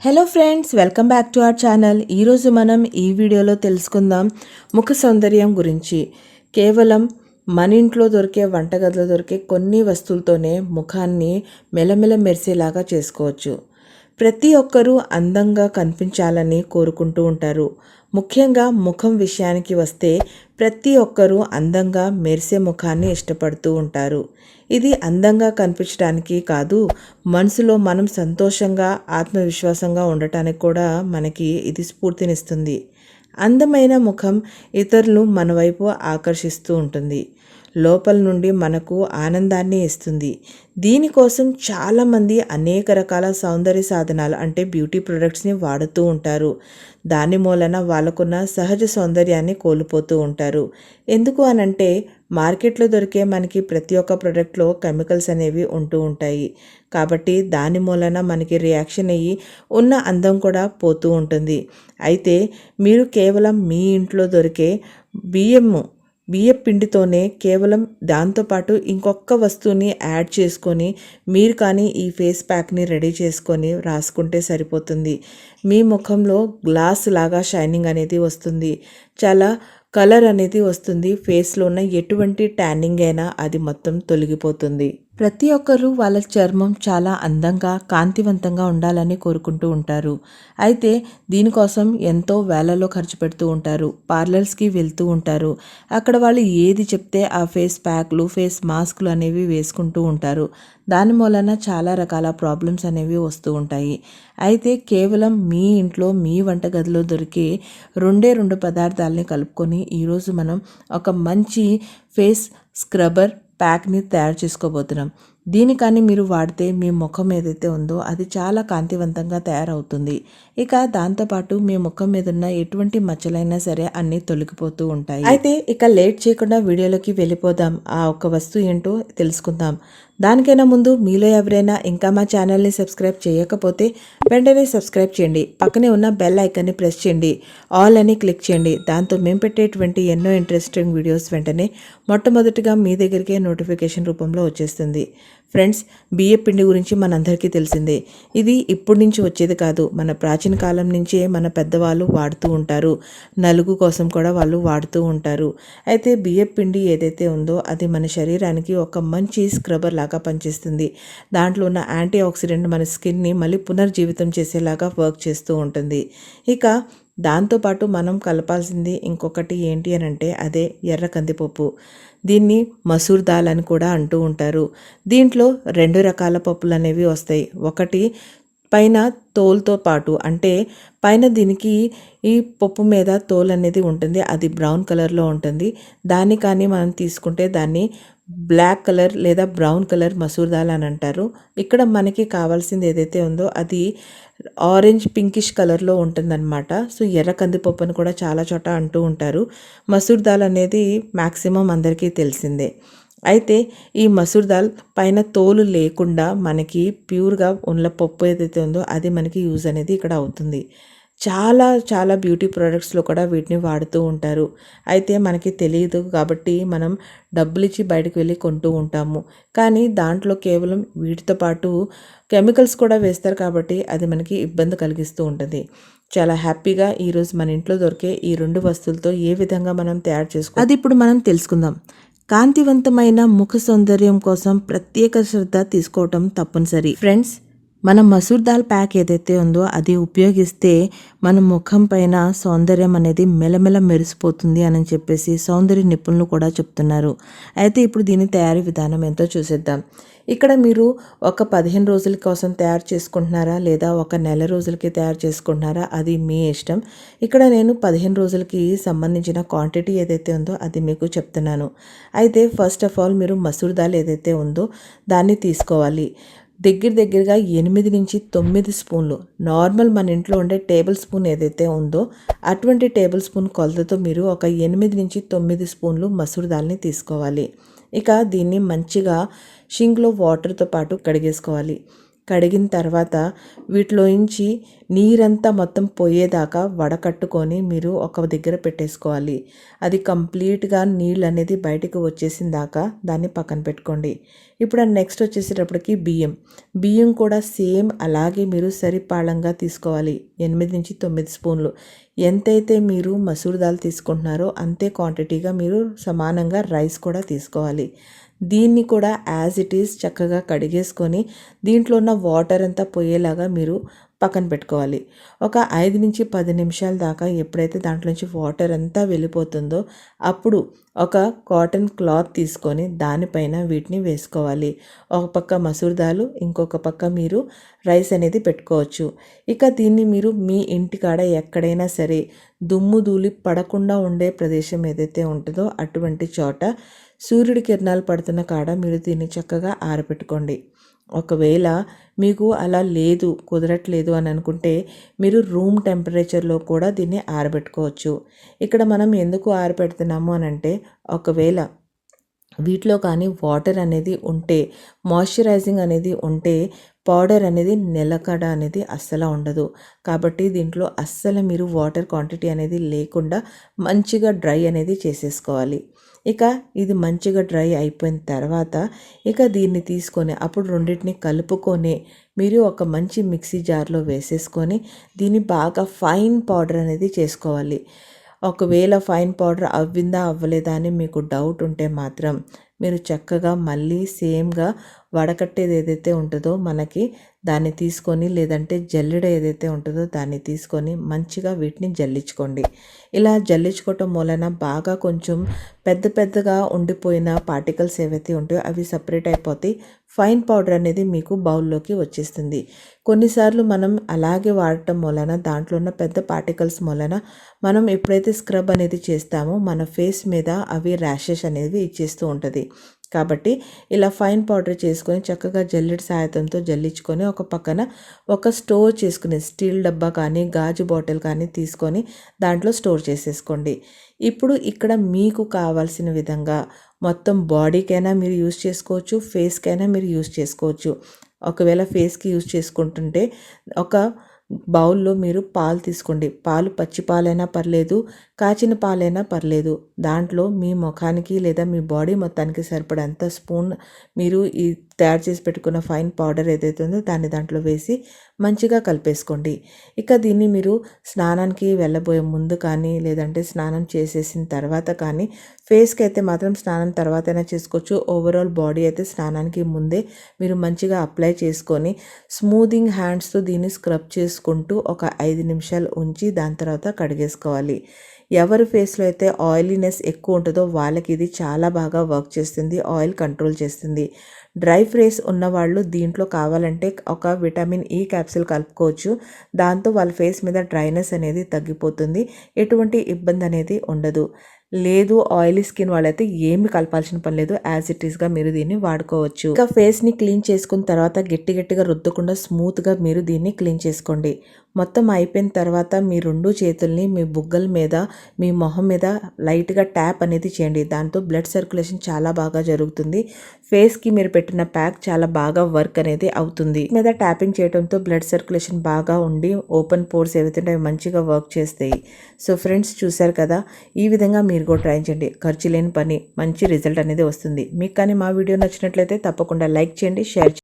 Hello friends welcome back to our channel ఈరోజు మనం ఈ వీడియోలో తెలుసుకుందాం ముఖ సౌందర్యం గురించి. కేవలం మన ఇంట్లో దొరికే వంటగదిలో దొరికే కొన్ని వస్తువులతోనే ముఖాన్ని మెలమెల మెరిసేలాగా చేసుకోవచ్చు. ప్రతి ఒక్కరూ అందంగా కనిపించాలని కోరుకుంటూ ఉంటారు. ముఖ్యంగా ముఖం విషయానికి వస్తే ప్రతి ఒక్కరూ అందంగా మెరిసే ముఖాన్ని ఇష్టపడుతూ ఉంటారు. ఇది అందంగా కనిపించడానికి కాదు మనసులో మనం సంతోషంగా ఆత్మవిశ్వాసంగా ఉండటానికి కూడా మనకి ఇది స్ఫూర్తినిస్తుంది. అందమైన ముఖం ఇతరులు మన వైపు ఆకర్షిస్తూ ఉంటుంది. లోపల నుండి మనకు ఆనందాన్ని ఇస్తుంది. దీనికోసం చాలామంది అనేక రకాల సౌందర్య సాధనాలు అంటే బ్యూటీ ప్రొడక్ట్స్ని వాడుతూ ఉంటారు. దాని మూలన వాళ్ళకున్న సహజ సౌందర్యాన్ని కోల్పోతూ ఉంటారు. ఎందుకు అనంటే మార్కెట్లో దొరికే మనకి ప్రతి ఒక్క ప్రోడక్ట్లో కెమికల్స్ అనేవి ఉంటూ ఉంటాయి. కాబట్టి దాని మూలన మనకి రియాక్షన్ అయ్యి ఉన్న అందం కూడా పోతూ ఉంటుంది. అయితే మీరు కేవలం మీ ఇంట్లో దొరికే బియ్యము బియ్యం పిండితోనే కేవలం దాంతోపాటు ఇంకొక వస్తువుని యాడ్ చేసుకొని మీరు కానీ ఈ ఫేస్ ప్యాక్ని రెడీ చేసుకొని రాసుకుంటే సరిపోతుంది. మీ ముఖంలో గ్లాస్ లాగా షైనింగ్ అనేది వస్తుంది. చాలా కలర్ అనేది వస్తుంది. ఫేస్లో ఉన్న ఎటువంటి ట్యానింగ్ అయినా అది మొత్తం తొలగిపోతుంది. ప్రతి ఒక్కరూ వాళ్ళ చర్మం చాలా అందంగా కాంతివంతంగా ఉండాలని కోరుకుంటూ ఉంటారు. అయితే దీనికోసం ఎంతో వేలలో ఖర్చు పెడుతూ ఉంటారు. పార్లర్స్కి వెళ్తూ ఉంటారు. అక్కడ వాళ్ళు ఏది చెప్తే ఆ ఫేస్ ప్యాక్లు ఫేస్ మాస్క్లు అనేవి వేసుకుంటూ ఉంటారు. దాని మూలన చాలా రకాల ప్రాబ్లమ్స్ అనేవి వస్తూ ఉంటాయి. అయితే కేవలం మీ ఇంట్లో మీ వంటగదిలో దొరికే రెండే రెండు పదార్థాలని కలుపుకొని ఈరోజు మనం ఒక మంచి ఫేస్ స్క్రబ్బర్ ప్యాక్ని తయారు చేసుకోబోతున్నాం. దీని కానీ మీరు వాడితే మీ ముఖం ఏదైతే ఉందో అది చాలా కాంతివంతంగా తయారవుతుంది. ఇక దాంతోపాటు మీ ముఖం మీద ఉన్న ఎటువంటి మచ్చలైనా సరే అన్నీ తొలగిపోతూ ఉంటాయి. అయితే ఇక లేట్ చేయకుండా వీడియోలోకి వెళ్ళిపోదాం. ఆ ఒక్క వస్తువు ఏంటో తెలుసుకుందాం. దానికైనా ముందు మీలో ఎవరైనా ఇంకా మా ఛానల్ని సబ్స్క్రైబ్ చేయకపోతే వెంటనే సబ్స్క్రైబ్ చేయండి. పక్కనే ఉన్న బెల్ ఐకాన్ని ప్రెస్ చేయండి. ఆల్ అని క్లిక్ చేయండి. దాంతో మేము పెట్టేటువంటి ఎన్నో ఇంట్రెస్టింగ్ వీడియోస్ వెంటనే మొట్టమొదటిగా మీ దగ్గరికే నోటిఫికేషన్ రూపంలో వచ్చేస్తుంది. ఫ్రెండ్స్ బియ్య పిండి గురించి మనందరికీ తెలిసిందే. ఇది ఇప్పటి నుంచి వచ్చేది కాదు. మన ప్రాచీన కాలం నుంచే మన పెద్దవాళ్ళు వాడుతూ ఉంటారు. నలుగు కోసం కూడా వాళ్ళు వాడుతూ ఉంటారు. అయితే బియ్య పిండి ఏదైతే ఉందో అది మన శరీరానికి ఒక మంచి స్క్రబర్ లాగా పనిచేస్తుంది. దాంట్లో ఉన్న యాంటీ ఆక్సిడెంట్ మన స్కిన్ని మళ్ళీ పునర్జీవితం చేసేలాగా వర్క్ చేస్తూ ఉంటుంది. ఇక దాంతోపాటు మనం కలపాల్సింది ఇంకొకటి ఏంటి అని అంటే అదే ఎర్ర కందిపప్పు. దీన్ని మసూర్ దాల్ అని కూడా అంటూ ఉంటారు. దీంట్లో రెండు రకాల పప్పులు అనేవి వస్తాయి. ఒకటి పైన తోలుతో పాటు అంటే పైన దీనికి ఈ పప్పు మీద తోలు అనేది ఉంటుంది. అది బ్రౌన్ కలర్లో ఉంటుంది. దాన్ని కానీ మనం తీసుకుంటే దాన్ని బ్లాక్ కలర్ లేదా బ్రౌన్ కలర్ మసూర్ దాల్ అని అంటారు. ఇక్కడ మనకి కావాల్సింది ఏదైతే ఉందో అది ఆరెంజ్ పింకిష్ కలర్లో ఉంటుందన్నమాట. సో ఎర్ర కందిపప్పు అని కూడా చాలా చోట అంటూ ఉంటారు. మసూర్ దాల్ అనేది మ్యాక్సిమం అందరికీ తెలిసిందే. అయితే ఈ మసూర్ దాల్ పైన తోలు లేకుండా మనకి ప్యూర్గా ఉన్న పప్పు ఏదైతే ఉందో అది మనకి యూజ్ అనేది ఇక్కడ అవుతుంది. చాలా చాలా బ్యూటీ ప్రోడక్ట్స్లో కూడా వీటిని వాడుతూ ఉంటారు. అయితే మనకి తెలియదు కాబట్టి మనం డబ్బులు ఇచ్చి బయటకు వెళ్ళి కొంటూ ఉంటాము. కానీ దాంట్లో కేవలం వీటితో పాటు కెమికల్స్ కూడా వేస్తారు కాబట్టి అది మనకి ఇబ్బంది కలిగిస్తూ ఉంటుంది. చాలా హ్యాపీగా ఈరోజు మన ఇంట్లో దొరికే ఈ రెండు వస్తువులతో ఏ విధంగా మనం తయారు చేసుకో అది ఇప్పుడు మనం తెలుసుకుందాం. కాంతివంతమైన ముఖ సౌందర్యం కోసం ప్రత్యేక శ్రద్ధ తీసుకోవటం తప్పనిసరి. ఫ్రెండ్స్ మన మసూర్ దాల్ ప్యాక్ ఏదైతే ఉందో అది ఉపయోగిస్తే మన ముఖం పైన సౌందర్యం అనేది మెలమెల మెరిసిపోతుంది అని చెప్పేసి సౌందర్య నిపుణులు కూడా చెప్తున్నారు. అయితే ఇప్పుడు దీని తయారీ విధానం ఎంతో చూసేద్దాం. ఇక్కడ మీరు ఒక పదిహేను రోజుల కోసం తయారు చేసుకుంటున్నారా లేదా ఒక నెల రోజులకి తయారు చేసుకుంటున్నారా? అది మీ ఇష్టం. ఇక్కడ నేను పదిహేను రోజులకి సంబంధించిన క్వాంటిటీ ఏదైతే ఉందో అది మీకు చెప్తున్నాను. అయితే ఫస్ట్ ఆఫ్ ఆల్ మీరు మసూర్ దాల్ ఏదైతే ఉందో దాన్ని తీసుకోవాలి. దగ్గర దగ్గరగా ఎనిమిది నుంచి తొమ్మిది స్పూన్లు. నార్మల్ మన ఇంట్లో ఉండే టేబుల్ స్పూన్ ఏదైతే ఉందో అటువంటి టేబుల్ స్పూన్ కొలతతో మీరు ఒక ఎనిమిది నుంచి తొమ్మిది స్పూన్లు మసూర్ దాల్ని తీసుకోవాలి. ఇక దీన్ని మంచిగా షింక్లో వాటర్తో పాటు కడిగేసుకోవాలి. కడిగిన తర్వాత వీటిలోంచి నీరంతా మొత్తం పోయేదాకా వడకట్టుకొని మీరు ఒక దగ్గర పెట్టేసుకోవాలి. అది కంప్లీట్గా నీళ్ళు అనేది బయటికి వచ్చేసిన దాకా దాన్ని పక్కన పెట్టుకోండి. ఇప్పుడు నెక్స్ట్ వచ్చేసేటప్పటికి బియ్యం. బియ్యం కూడా సేమ్ అలాగే మీరు సరిపాళంగా తీసుకోవాలి. ఎనిమిది నుంచి తొమ్మిది స్పూన్లు. ఎంతైతే మీరు మసూర్ దాల్ తీసుకుంటున్నారో అంతే క్వాంటిటీగా మీరు సమానంగా రైస్ కూడా తీసుకోవాలి. దీన్ని కూడా యాజ్ ఇట్ ఈస్ చక్కగా కడిగేసుకొని దీంట్లో ఉన్న వాటర్ అంతా పోయేలాగా మీరు పక్కన పెట్టుకోవాలి. ఒక ఐదు నుంచి పది నిమిషాల దాకా ఎప్పుడైతే దాంట్లో నుంచి వాటర్ అంతా వెళ్ళిపోతుందో అప్పుడు ఒక కాటన్ క్లాత్ తీసుకొని దానిపైన వీటిని వేసుకోవాలి. ఒక పక్క మసూర్ దాలు ఇంకొక పక్క మీరు రైస్ అనేది పెట్టుకోవచ్చు. ఇక దీన్ని మీరు మీ ఇంటికాడ ఎక్కడైనా సరే దుమ్ము ధూళి పడకుండా ఉండే ప్రదేశం ఏదైతే ఉంటుందో అటువంటి చోట సూర్యుడి కిరణాలు పడుతున్న కాడ మీరు దీన్ని చక్కగా ఆరబెట్టుకోండి. ఒకవేళ మీకు అలా లేదు కుదరట్లేదు అని అనుకుంటే మీరు రూమ్ టెంపరేచర్లో కూడా దీన్ని ఆరబెట్టుకోవచ్చు. ఇక్కడ మనం ఎందుకు ఆరబెడుతున్నాము అని అంటే ఒకవేళ వీటిలో కానీ వాటర్ అనేది ఉంటే మాయిశ్చరైజింగ్ అనేది ఉంటే పౌడర్ అనేది నిలకడ అనేది అస్సలు ఉండదు. కాబట్టి దీంట్లో అస్సలు మీరు వాటర్ క్వాంటిటీ అనేది లేకుండా మంచిగా డ్రై అనేది చేసేసుకోవాలి. ఇక ఇది మంచిగా డ్రై అయిపోయిన తర్వాత ఇక దీన్ని తీసుకొని అప్పుడు రెండింటిని కలుపుకొని మీరు ఒక మంచి మిక్సీ జార్లో వేసేసుకొని దీన్ని బాగా ఫైన్ పౌడర్ అనేది చేసుకోవాలి. ఒకవేళ ఫైన్ పౌడర్ అవ్విందా అవ్వలేదా అని మీకు డౌట్ ఉంటే మాత్రం మీరు చక్కగా మళ్ళీ సేమ్గా వడకట్టేది ఏదైతే ఉంటుందో మనకి దాన్ని తీసుకొని లేదంటే జల్లెడ ఏదైతే ఉంటుందో దాన్ని తీసుకొని మంచిగా వీటిని జల్లించుకోండి. ఇలా జల్లించుకోవటం మూలన బాగా కొంచెం పెద్ద పెద్దగా ఉండిపోయిన పార్టికల్స్ ఏవైతే ఉంటాయో అవి సపరేట్ అయిపోతాయి ఫైన్ పౌడర్ అనేది మీకు బౌల్లోకి వచ్చేస్తుంది. కొన్నిసార్లు మనం అలాగే వాడటం మూలన దాంట్లో ఉన్న పెద్ద పార్టికల్స్ మూలన మనం ఎప్పుడైతే స్క్రబ్ అనేది చేస్తామో మన ఫేస్ మీద అవి ర్యాషెస్ అనేది ఇచ్చేస్తూ ఉంటుంది. కాబట్టి ఇలా ఫైన్ పౌడర్ చేసుకొని చక్కగా జల్లెడి సాయంతో జల్లించుకొని ఒక పక్కన ఒక స్టోర్ చేసుకునే స్టీల్ డబ్బా కానీ గాజు బాటిల్ కానీ తీసుకొని దాంట్లో స్టోర్ చేసేసుకోండి. ఇప్పుడు ఇక్కడ మీకు కావాల్సిన విధంగా మొత్తం బాడీకైనా మీరు యూస్ చేసుకోవచ్చు ఫేస్కైనా మీరు యూస్ చేసుకోవచ్చు. ఒకవేళ ఫేస్కి యూస్ చేసుకుంటుంటే ఒక బౌల్లో మీరు పాలు తీసుకోండి. పాలు పచ్చి పాలైనా పర్లేదు కాచిన పాలైనా పర్లేదు. దాంట్లో మీ ముఖానికి లేదా మీ బాడీ మొత్తానికి సరిపడంత స్పూన్ మీరు ఈ తయారు చేసి పెట్టుకున్న ఫైన్ పౌడర్ ఏదైతే ఉందో దాన్ని దాంట్లో వేసి మంచిగా కలిపేసుకోండి. ఇక దీన్ని మీరు స్నానానికి వెళ్ళబోయే ముందు కానీ లేదంటే స్నానం చేసేసిన తర్వాత కానీ ఫేస్కి అయితే మాత్రం స్నానం తర్వాత అయినా చేసుకోవచ్చు. ఓవరాల్ బాడీ అయితే స్నానానికి ముందే మీరు మంచిగా అప్లై చేసుకొని స్మూదింగ్ హ్యాండ్స్తో దీన్ని స్క్రబ్ చేసుకుంటూ ఒక ఐదు నిమిషాలు ఉంచి దాని తర్వాత కడిగేసుకోవాలి. ఎవరి ఫేస్లో అయితే ఆయిలీనెస్ ఎక్కువ ఉంటుందో వాళ్ళకి ఇది చాలా బాగా వర్క్ చేస్తుంది ఆయిల్ కంట్రోల్ చేస్తుంది. డ్రై ఫ్రేస్ ఉన్నవాళ్ళు దీంట్లో కావాలంటే ఒక విటమిన్ ఈ క్యాప్సిల్ కలుపుకోవచ్చు. దాంతో వాళ్ళ ఫేస్ మీద డ్రైనెస్ అనేది తగ్గిపోతుంది. ఎటువంటి ఇబ్బంది అనేది ఉండదు. లేదు ఆయిలీ స్కిన్ వాళ్ళైతే ఏమి కలపాల్సిన పని లేదు. యాజ్ ఇట్ ఈస్గా మీరు దీన్ని వాడుకోవచ్చు. ఇంకా ఫేస్ని క్లీన్ చేసుకున్న తర్వాత గట్టి గట్టిగా రుద్దకుండా స్మూత్గా మీరు దీన్ని క్లీన్ చేసుకోండి. మొత్తం అయిపోయిన తర్వాత మీ రెండు చేతుల్ని మీ బుగ్గల మీద మీ మొహం మీద లైట్గా ట్యాప్ అనేది చేయండి. దాంతో బ్లడ్ సర్క్యులేషన్ చాలా బాగా జరుగుతుంది. ఫేస్కి మీరు పెట్టిన ప్యాక్ చాలా బాగా వర్క్ అనేది అవుతుంది. మీద ట్యాపింగ్ చేయడంతో బ్లడ్ సర్క్యులేషన్ బాగా ఉండి ఓపెన్ పోర్స్ ఏవైతే అవి మంచిగా వర్క్ చేస్తాయి. సో ఫ్రెండ్స్ చూసారు కదా? ఈ విధంగా మీరు కూడా ట్రై చేయండి. ఖర్చు లేని పని మంచి రిజల్ట్ అనేది వస్తుంది. మీకు కానీ మా వీడియో నచ్చినట్లయితే తప్పకుండా లైక్ చేయండి షేర్